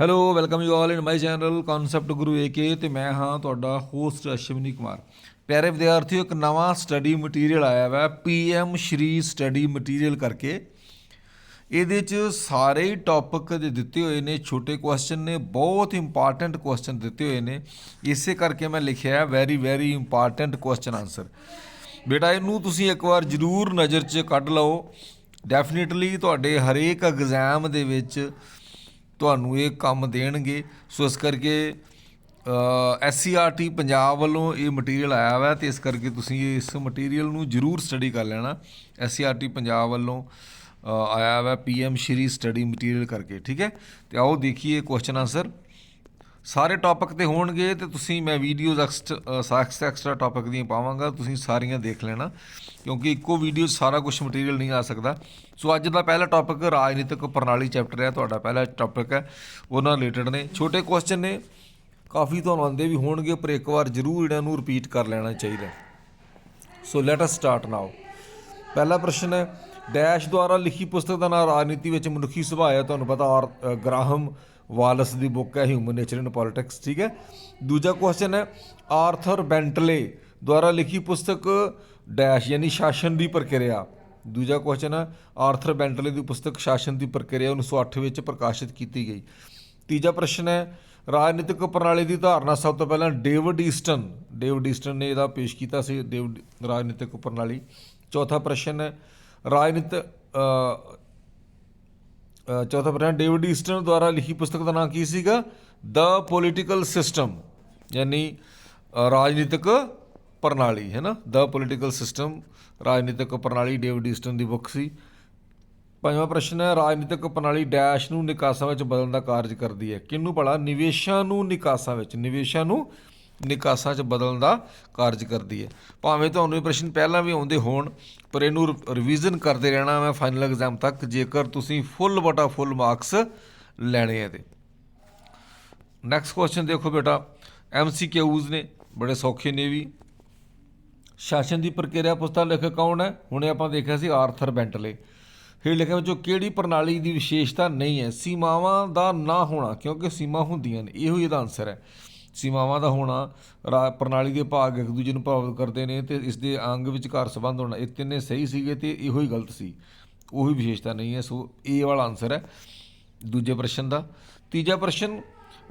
Hello welcome you all in my channel concept guru AK ਤੇ ਮੈਂ ਹਾਂ ਤੁਹਾਡਾ ਹੋਸਟ ਅਸ਼ਵਨੀ ਕੁਮਾਰ। ਪਿਆਰੇ ਵਿਦਿਆਰਥੀਓ, ਇੱਕ ਨਵਾਂ ਸਟੱਡੀ ਮਟੀਰੀਅਲ ਆਇਆ ਵਾ ਪੀਐਮ ਸ਼੍ਰੀ ਸਟੱਡੀ ਮਟੀਰੀਅਲ ਕਰਕੇ। ਇਹਦੇ ਚ ਸਾਰੇ ਹੀ ਟੌਪਿਕ ਦੇ ਦਿੱਤੇ ਹੋਏ ਨੇ, ਛੋਟੇ ਕੁਐਸਚਨ ਨੇ, ਬਹੁਤ ਇੰਪੋਰਟੈਂਟ ਕੁਐਸਚਨ ਦਿੱਤੇ ਹੋਏ ਨੇ। ਇਸੇ ਕਰਕੇ ਮੈਂ ਲਿਖਿਆ ਹੈ very very important question answer ਬੇਟਾ, ਇਹਨੂੰ ਤੁਸੀਂ ਇੱਕ ਵਾਰ ਜ਼ਰੂਰ ਨਜ਼ਰ 'ਚ ਕੱਢ ਲਓ। ਡੈਫੀਨਿਟਲੀ ਤੁਹਾਡੇ ਹਰੇਕ ਐਗਜ਼ਾਮ ਦੇ ਵਿੱਚ ਤੁਹਾਨੂੰ ਇਹ ਕੰਮ ਦੇਣਗੇ। ਸੋ ਇਸ ਕਰਕੇ ਐਸਸੀਆਰਟੀ ਪੰਜਾਬ ਵੱਲੋਂ ਇਹ ਮਟੀਰੀਅਲ ਆਇਆ ਵਾ ਤੇ ਇਸ ਕਰਕੇ ਤੁਸੀਂ ਇਸ ਮਟੀਰੀਅਲ ਨੂੰ ਜ਼ਰੂਰ ਸਟੱਡੀ ਕਰ ਲੈਣਾ। ਐਸਸੀਆਰਟੀ ਪੰਜਾਬ ਵੱਲੋਂ ਅ, ਆਇਆ ਵਾ ਪੀਐਮ ਸ਼੍ਰੀ ਸਟੱਡੀ ਮਟੀਰੀਅਲ ਕਰਕੇ ਠੀਕ ਹੈ? ਤੇ ਆਓ ਦੇਖੀਏ ਕੁਐਸਚਨ ਆਨਸਰ ਸਾਰੇ ਟੌਪਿਕ ਤੇ ਹੋਣਗੇ ਤੇ ਤੁਸੀਂ ਮੈਂ ਵੀਡੀਓਜ਼ ਐਕਸਟਰਾ ਐਕਸਟਰਾ ਟੌਪਿਕ ਦੀਆਂ ਪਾਵਾਂਗਾ ਤੁਸੀਂ ਸਾਰੀਆਂ ਦੇਖ ਲੈਣਾ ਕਿਉਂਕਿ ਇੱਕੋ ਵੀਡੀਓ ਸਾਰਾ ਕੁਝ ਮਟੀਰੀਅਲ ਨਹੀਂ ਆ ਸਕਦਾ। ਸੋ ਅੱਜ ਦਾ ਪਹਿਲਾ ਟੌਪਿਕ ਰਾਜਨੀਤਿਕ ਪ੍ਰਣਾਲੀ ਚੈਪਟਰ ਹੈ ਤੁਹਾਡਾ ਪਹਿਲਾ ਟੌਪਿਕ ਹੈ ਉਹਨਾਂ ਰਿਲੇਟਡ ਨੇ। ਛੋਟੇ ਕੁਐਸਚਨ ਨੇ ਕਾਫੀ ਤੁਹਾਨੂੰ ਆਉਂਦੇ ਵੀ ਹੋਣਗੇ ਪਰ ਇੱਕ ਵਾਰ ਜ਼ਰੂਰ ਇਹਨਾਂ ਨੂੰ ਰਿਪੀਟ ਕਰ ਲੈਣਾ ਚਾਹੀਦਾ ਸੋ ਲੈਟ ਅਸ ਸਟਾਰਟ ਨਾਓ ਪਹਿਲਾ ਪ੍ਰਸ਼ਨ ਹੈ ਡੈਸ਼ ਦੁਆਰਾ ਲਿਖੀ ਪੁਸਤਕ ਦਾ ਨਾਮ ਰਾਜਨੀਤੀ ਵਿੱਚ ਮਨੁੱਖੀ ਸੁਭਾਅ ਹੈ ਤੁਹਾਨੂੰ ਪਤਾ ਔਰ ਅ, ਗ੍ਰਾਹਮ ਵਾਲਸ ਦੀ ਬੁੱਕ ਹੈ ਹਿਊਮਨ ਨੇਚਰ ਐਂਡ ਪੋਲਿਟਿਕਸ ਠੀਕ ਹੈ? ਦੂਜਾ ਕੁਐਸਚਨ ਹੈ ਆਰਥਰ ਬੈਂਟਲੇ ਦੁਆਰਾ ਲਿਖੀ ਪੁਸਤਕ ਡੈਸ਼ ਯਾਨੀ ਸ਼ਾਸਨ ਦੀ ਪ੍ਰਕਿਰਿਆ। ਦੂਜਾ ਕੁਐਸਚਨ ਹੈ ਆਰਥਰ ਬੈਂਟਲੇ ਦੀ ਪੁਸਤਕ ਸ਼ਾਸਨ ਦੀ ਪ੍ਰਕਿਰਿਆ 1908 ਵਿੱਚ ਪ੍ਰਕਾਸ਼ਿਤ ਕੀਤੀ ਗਈ। ਤੀਜਾ ਪ੍ਰਸ਼ਨ ਹੈ, ਰਾਜਨੀਤਿਕ ਪ੍ਰਣਾਲੀ ਦੀ ਧਾਰਨਾ ਸਭ ਤੋਂ ਪਹਿਲਾਂ ਡੇਵਿਡ ਈਸਟਨ ਡੇਵਿਡ ਈਸਟਨ ਨੇ ਇਹਦਾ ਪੇਸ਼ ਕੀਤਾ ਸੀ ਡੇਵਿਡ ਰਾਜਨੀਤਿਕ ਪ੍ਰਣਾਲੀ। ਚੌਥਾ ਪ੍ਰਸ਼ਨ ਹੈ, ਰਾਜਨੀਤ ਚੌਥਾ ਪ੍ਰਸ਼ਨ, ਡੇਵਿਡ ਈਸਟਨ ਦੁਆਰਾ ਲਿਖੀ ਪੁਸਤਕ ਦਾ ਨਾਮ ਕੀ ਸੀਗਾ? ਦ ਪੋਲੀਟੀਕਲ ਸਿਸਟਮ ਯਾਨੀ ਰਾਜਨੀਤਿਕ ਪ੍ਰਣਾਲੀ, ਹੈ ਨਾ? ਦ ਪੋਲੀਟੀਕਲ ਸਿਸਟਮ ਰਾਜਨੀਤਿਕ ਪ੍ਰਣਾਲੀ, ਡੇਵਿਡ ਈਸਟਨ ਦੀ ਬੁੱਕ ਸੀ। ਪੰਜਵਾਂ ਪ੍ਰਸ਼ਨ ਹੈ, ਰਾਜਨੀਤਿਕ ਪ੍ਰਣਾਲੀ ਡੈਸ਼ ਨੂੰ ਨਿਕਾਸਾਂ ਵਿੱਚ ਬਦਲਣ ਦਾ ਕਾਰਜ ਕਰਦੀ ਹੈ। ਕਿਹਨੂੰ ਭਲਾ? ਨਿਵੇਸ਼ਾਂ ਨੂੰ ਨਿਕਾਸਾਂ ਵਿੱਚ, ਨਿਵੇਸ਼ਾਂ ਨੂੰ ਨਿਕਾਸਾਂ 'ਚ ਬਦਲਣ ਦਾ ਕਾਰਜ ਕਰਦੀ ਹੈ। ਭਾਵੇਂ ਤੁਹਾਨੂੰ ਇਹ ਪ੍ਰਸ਼ਨ ਪਹਿਲਾਂ ਵੀ ਆਉਂਦੇ ਹੋਣ, ਪਰ ਇਹਨੂੰ ਰਿਵੀਜ਼ਨ ਕਰਦੇ ਰਹਿਣਾ ਮੈਂ ਫਾਈਨਲ ਐਗਜ਼ਾਮ ਤੱਕ, ਜੇਕਰ ਤੁਸੀਂ ਫੁੱਲ ਬਟਾ ਫੁੱਲ ਮਾਰਕਸ ਲੈਣੇ ਆ ਤੇ ਨੈਕਸਟ ਕੁਐਸਚਨ ਦੇਖੋ ਬੇਟਾ ਐਮਸੀਕਿਊਜ਼ ਨੇ, ਬੜੇ ਸੌਖੇ ਨੇ ਵੀ। ਸ਼ਾਸਨ ਦੀ ਪ੍ਰਕਿਰਿਆ ਪੁਸਤਕ ਲੇਖਕ ਕੌਣ ਹੈ? ਹੁਣੇ ਆਪਾਂ ਦੇਖਿਆ ਸੀ ਆਰਥਰ ਬੈਂਟਲੇ। ਹੇਠ ਲਿਖਿਆ ਵਿੱਚੋਂ ਕਿਹੜੀ ਪ੍ਰਣਾਲੀ ਦੀ ਵਿਸ਼ੇਸ਼ਤਾ ਨਹੀਂ ਹੈ? ਸੀਮਾਵਾਂ ਦਾ ਨਾ ਹੋਣਾ, ਕਿਉਂਕਿ ਸੀਮਾ ਹੁੰਦੀਆਂ ਨੇ, ਇਹੋ ਹੀ ਇਹਦਾ ਆਨਸਰ ਹੈ। ਸੀਮਾਵਾਂ ਦਾ ਹੋਣਾ, ਰਾ- ਪ੍ਰਣਾਲੀ ਦੇ ਭਾਗ ਇੱਕ ਦੂਜੇ ਨੂੰ ਪ੍ਰਭਾਵਿਤ ਕਰਦੇ ਨੇ ਤੇ ਇਸ ਦੇ ਅੰਗ ਵਿਚਕਾਰ ਸੰਬੰਧ ਹੋਣਾ, ਇਹ ਤਿੰਨੇ ਸਹੀ ਸੀਗੇ ਤੇ ਇਹੋ ਹੀ ਗਲਤ ਸੀ। ਉਹੀ ਵਿਸ਼ੇਸ਼ਤਾ ਨਹੀਂ ਹੈ, ਸੋ ਇਹ ਵਾਲਾ ਆਨਸਰ ਹੈ ਦੂਜੇ ਪ੍ਰਸ਼ਨ ਦਾ। ਤੀਜਾ ਪ੍ਰਸ਼ਨ,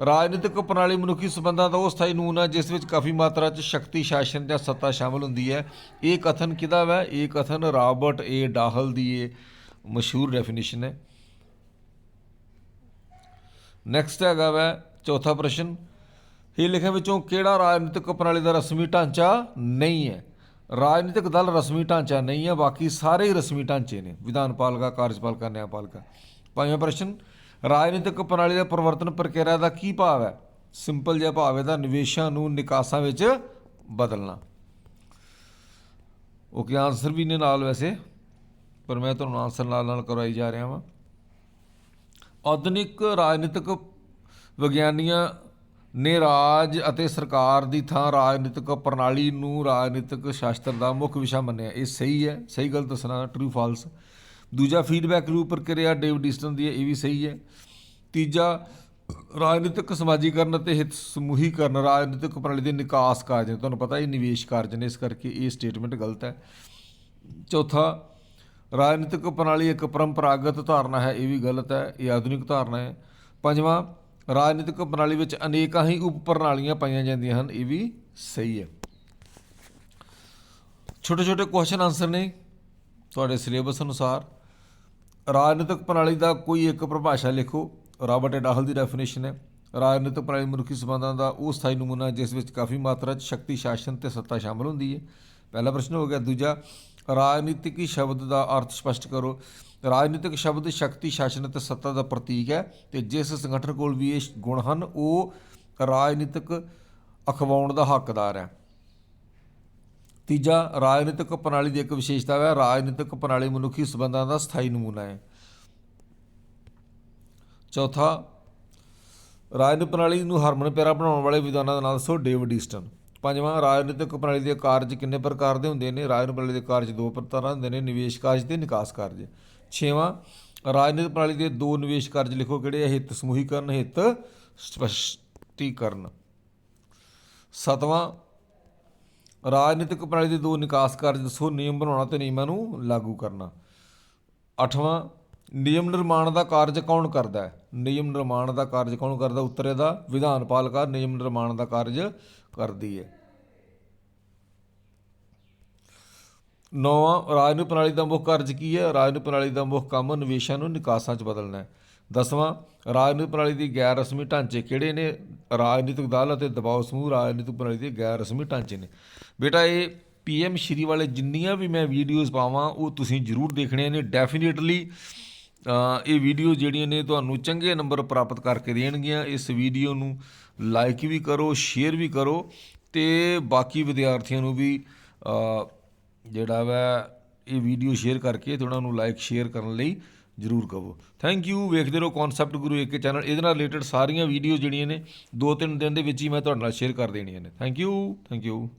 ਰਾਜਨੀਤਿਕ ਪ੍ਰਣਾਲੀ ਮਨੁੱਖੀ ਸੰਬੰਧਾਂ ਦਾ ਉਹ ਸਥਾਈ ਨੂਨ ਹੈ ਜਿਸ ਵਿੱਚ ਕਾਫੀ ਮਾਤਰਾ 'ਚ ਸ਼ਕਤੀ, ਸ਼ਾਸਨ ਜਾਂ ਸੱਤਾ ਸ਼ਾਮਲ ਹੁੰਦੀ ਹੈ। ਇਹ ਕਥਨ ਕਿਹਦਾ ਵੈ? ਇਹ ਕਥਨ ਰਾਬਰਟ ਏ ਡਾਹਲ ਦੀ ਇਹ ਮਸ਼ਹੂਰ ਡੈਫੀਨੇਸ਼ਨ ਹੈ। ਨੈਕਸਟ ਹੈਗਾ ਵੈ ਚੌਥਾ ਪ੍ਰਸ਼ਨ ਇਹ ਲਿਖਿਆ ਵਿੱਚੋਂ ਕਿਹੜਾ ਰਾਜਨੀਤਿਕ ਪ੍ਰਣਾਲੀ ਦਾ ਰਸਮੀ ਢਾਂਚਾ ਨਹੀਂ ਹੈ? ਰਾਜਨੀਤਿਕ ਦਲ ਰਸਮੀ ਢਾਂਚਾ ਨਹੀਂ ਹੈ, ਬਾਕੀ ਸਾਰੇ ਹੀ ਰਸਮੀ ਢਾਂਚੇ ਨੇ। ਵਿਧਾਨ ਪਾਲਿਕਾ, ਕਾਰਜਪਾਲਿਕਾ ਨਿਆਂਪਾਲਿਕਾ ਪੰਜਵਾਂ ਪ੍ਰਸ਼ਨ, ਰਾਜਨੀਤਿਕ ਪ੍ਰਣਾਲੀ ਦਾ ਪਰਿਵਰਤਨ ਪ੍ਰਕਿਰਿਆ ਦਾ ਕੀ ਭਾਵ ਹੈ? ਸਿੰਪਲ ਜਿਹਾ ਭਾਵ ਹੈ ਇਹਦਾ ਨਿਵੇਸ਼ਾਂ ਨੂੰ ਨਿਕਾਸਾਂ ਵਿੱਚ ਬਦਲਣਾ। ਓਕੇ ਆਨਸਰ ਵੀ ਨੇ ਨਾਲ ਵੈਸੇ? ਪਰ ਮੈਂ ਤੁਹਾਨੂੰ ਆਨਸਰ ਨਾਲ ਨਾਲ ਕਰਵਾਈ ਜਾ ਰਿਹਾ ਹਾਂ ਆਧੁਨਿਕ ਰਾਜਨੀਤਿਕ ਵਿਗਿਆਨੀਆਂ ਨੇ ਰਾਜ ਅਤੇ ਸਰਕਾਰ ਦੀ ਥਾਂ ਰਾਜਨੀਤਿਕ ਪ੍ਰਣਾਲੀ ਨੂੰ ਰਾਜਨੀਤਿਕ ਸ਼ਾਸਤਰ ਦਾ ਮੁੱਖ ਵਿਸ਼ਾ ਮੰਨਿਆ। ਇਹ ਸਹੀ ਹੈ, ਸਹੀ ਗੱਲ ਦੱਸਣਾ ਟਰੂ ਫਾਲਸ ਦੂਜਾ ਫੀਡਬੈਕ ਲੂਪ ਪ੍ਰਕਿਰਿਆ ਡੇਵ ਡਿਸਟਨ ਦੀ ਹੈ, ਇਹ ਵੀ ਸਹੀ ਹੈ। ਤੀਜਾ, ਰਾਜਨੀਤਿਕ ਸਮਾਜੀਕਰਨ ਅਤੇ ਹਿੱਤ ਸਮੂਹੀਕਰਨ, ਰਾਜਨੀਤਿਕ ਪ੍ਰਣਾਲੀ ਦੇ ਨਿਕਾਸ ਕਾਰਜ ਨੇ। ਤੁਹਾਨੂੰ ਪਤਾ ਇਹ ਨਿਵੇਸ਼ ਕਾਰਜ ਨੇ, ਇਸ ਕਰਕੇ ਇਹ ਸਟੇਟਮੈਂਟ ਗਲਤ ਹੈ। ਚੌਥਾ, ਰਾਜਨੀਤਿਕ ਪ੍ਰਣਾਲੀ ਇੱਕ ਪਰੰਪਰਾਗਤ ਧਾਰਨਾ ਹੈ, ਇਹ ਵੀ ਗਲਤ ਹੈ, ਇਹ ਆਧੁਨਿਕ ਧਾਰਨਾ ਹੈ। ਪੰਜਵਾਂ ਰਾਜਨੀਤਿਕ ਪ੍ਰਣਾਲੀ ਵਿੱਚ ਅਨੇਕਾਂ ਹੀ ਉਪ ਪ੍ਰਣਾਲੀਆਂ ਪਾਈਆਂ ਜਾਂਦੀਆਂ ਹਨ, ਇਹ ਵੀ ਸਹੀ ਹੈ। ਛੋਟੇ ਛੋਟੇ ਕੁਐਸਚਨ ਆਨਸਰ ਨੇ ਤੁਹਾਡੇ ਸਿਲੇਬਸ ਅਨੁਸਾਰ। ਰਾਜਨੀਤਿਕ ਪ੍ਰਣਾਲੀ ਦਾ ਕੋਈ ਇੱਕ ਪਰਿਭਾਸ਼ਾ ਲਿਖੋ। ਰਾਬਰਟ ਡਾਹਲ ਦੀ ਡੈਫੀਨੇਸ਼ਨ ਹੈ। ਰਾਜਨੀਤਿਕ ਪ੍ਰਣਾਲੀ ਮਨੁੱਖੀ ਸੰਬੰਧਾਂ ਦਾ ਉਹ ਸਥਾਈ ਨਮੂਨਾ ਜਿਸ ਵਿੱਚ ਕਾਫੀ ਮਾਤਰਾ 'ਚ ਸ਼ਕਤੀ, ਸ਼ਾਸਨ ਤੇ ਸੱਤਾ ਸ਼ਾਮਲ ਹੁੰਦੀ ਹੈ। ਪਹਿਲਾ ਪ੍ਰਸ਼ਨ ਹੋ ਗਿਆ। ਦੂਜਾ ਰਾਜਨੀਤਿਕੀ ਸ਼ਬਦ ਦਾ ਅਰਥ ਸਪਸ਼ਟ ਕਰੋ। ਰਾਜਨੀਤਿਕ ਸ਼ਬਦ ਸ਼ਕਤੀ, ਸ਼ਾਸਨ ਅਤੇ ਸੱਤਾ ਦਾ ਪ੍ਰਤੀਕ ਹੈ ਤੇ ਜਿਸ ਸੰਗਠਨ ਕੋਲ ਵੀ ਇਹ ਗੁਣ ਹਨ, ਉਹ ਰਾਜਨੀਤਿਕ ਅਖਵਾਉਣ ਦਾ ਹੱਕਦਾਰ ਹੈ। ਤੀਜਾ, ਰਾਜਨੀਤਿਕ ਪ੍ਰਣਾਲੀ ਦੀ ਇੱਕ ਵਿਸ਼ੇਸ਼ਤਾ ਹੈ, ਰਾਜਨੀਤਿਕ ਪ੍ਰਣਾਲੀ ਮਨੁੱਖੀ ਸਬੰਧਾਂ ਦਾ ਸਥਾਈ ਨਮੂਨਾ ਹੈ। ਚੌਥਾ, ਰਾਜਨੀਤਿਕ ਪ੍ਰਣਾਲੀ ਨੂੰ ਹਰਮਨ ਪਿਆਰਾ ਬਣਾਉਣ ਵਾਲੇ ਵਿਧਾਨਾਂ ਦਾ ਨਾਮ ਦੱਸੋ ਡੇਵਿਡ ਈਸਟਨ। ਪੰਜਵਾਂ, ਰਾਜਨੀਤਿਕ ਪ੍ਰਣਾਲੀ ਦੇ ਕਾਰਜ ਕਿੰਨੇ ਪ੍ਰਕਾਰ ਦੇ ਹੁੰਦੇ ਨੇ? ਰਾਜਨੀਤਿਕ ਪ੍ਰਣਾਲੀ ਦੇ ਕਾਰਜ ਦੋ ਪ੍ਰਕਾਰਾਂ ਹੁੰਦੇ ਨੇ, ਨਿਵੇਸ਼ ਕਾਰਜ ਤੇ ਨਿਕਾਸ ਕਾਰਜ। ਛੇਵਾਂ, ਰਾਜਨੀਤਿਕ ਪ੍ਰਣਾਲੀ ਦੇ ਦੋ ਨਿਵੇਸ਼ ਕਾਰਜ ਲਿਖੋ ਕਿਹੜੇ? ਆ ਹਿੱਤ ਸਮੂਹੀਕਰਨ, ਹਿੱਤ ਸਪਸ਼ਟੀਕਰਨ। ਸਤਵਾਂ, ਰਾਜਨੀਤਿਕ ਪ੍ਰਣਾਲੀ ਦੇ ਦੋ ਨਿਕਾਸ ਕਾਰਜ ਦੱਸੋ, ਨਿਯਮ ਬਣਾਉਣਾ ਤੇ ਨਿਯਮਾਂ ਨੂੰ ਲਾਗੂ ਕਰਨਾ। ਅੱਠਵਾਂ ਨਿਯਮ ਨਿਰਮਾਣ ਦਾ ਕਾਰਜ ਕੌਣ ਕਰਦਾ ਹੈ? ਨਿਯਮ ਨਿਰਮਾਣ ਦਾ ਕਾਰਜ ਕੌਣ ਕਰਦਾ? ਉੱਤਰ ਇਹਦਾ ਵਿਧਾਨ ਪਾਲਿਕਾ ਨਿਯਮ ਨਿਰਮਾਣ ਦਾ ਕਾਰਜ ਕਰਦੀ ਹੈ। ਨੌਵਾਂ, ਰਾਜਨੀਤਿਕ ਪ੍ਰਣਾਲੀ ਦਾ ਮੁੱਖ ਕਾਰਜ ਕੀ ਹੈ? ਰਾਜਨੀਤਿਕ ਪ੍ਰਣਾਲੀ ਦਾ ਮੁੱਖ ਕੰਮ ਨਿਵੇਸ਼ਾਂ ਨੂੰ ਨਿਕਾਸਾਂ 'ਚ ਬਦਲਣਾ ਹੈ। ਦਸਵਾਂ, ਰਾਜਨੀਤਿਕ ਪ੍ਰਣਾਲੀ ਦੀ ਗੈਰ ਰਸਮੀ ਢਾਂਚੇ ਕਿਹੜੇ ਨੇ? ਰਾਜਨੀਤਿਕ ਦਲ ਅਤੇ ਦਬਾਅ ਸਮੂਹ ਰਾਜਨੀਤਿਕ ਪ੍ਰਣਾਲੀ ਦੇ ਗੈਰ ਰਸਮੀ ਢਾਂਚੇ ਨੇ। ਬੇਟਾ, ਇਹ ਪੀਐਮ ਸ਼੍ਰੀ ਵਾਲੇ ਜਿੰਨੀਆਂ ਵੀ ਮੈਂ ਵੀਡੀਓਜ਼ ਪਾਵਾਂ, ਉਹ ਤੁਸੀਂ ਜ਼ਰੂਰ ਦੇਖਣੀਆਂ ਨੇ। ਡੈਫੀਨੇਟਲੀ ਇਹ ਵੀਡੀਓ ਜਿਹੜੀਆਂ ਨੇ ਤੁਹਾਨੂੰ ਚੰਗੇ ਨੰਬਰ ਪ੍ਰਾਪਤ ਕਰਕੇ ਦੇਣਗੀਆਂ। ਇਸ ਵੀਡੀਓ ਨੂੰ ਲਾਈਕ ਵੀ ਕਰੋ ਸ਼ੇਅਰ ਵੀ ਕਰੋ ਤੇ ਬਾਕੀ ਵਿਦਿਆਰਥੀਆਂ ਨੂੰ ਵੀ ਜਿਹੜਾ ਵਾ ਇਹ ਵੀਡੀਓ ਸ਼ੇਅਰ ਕਰਕੇ ਤੇ ਉਹਨਾਂ ਨੂੰ ਲਾਈਕ ਸ਼ੇਅਰ ਕਰਨ ਲਈ ਜਰੂਰ ਕਹੋ। ਥੈਂਕ ਯੂ ਵੇਖਦੇ ਰਹੋ ਕਨਸੈਪਟ ਗੁਰੂ ਏਕੇ ਚੈਨਲ ਇਹਦੇ ਨਾਲ ਰਿਲੇਟਡ ਸਾਰੀਆਂ ਵੀਡੀਓ ਜਿਹੜੀਆਂ ਨੇ, ਦੋ ਤਿੰਨ ਦਿਨ ਦੇ ਵਿੱਚ ਹੀ ਮੈਂ ਤੁਹਾਡੇ ਨਾਲ ਸ਼ੇਅਰ ਕਰ ਦੇਣੀਆਂ ਨੇ। Thank you thank you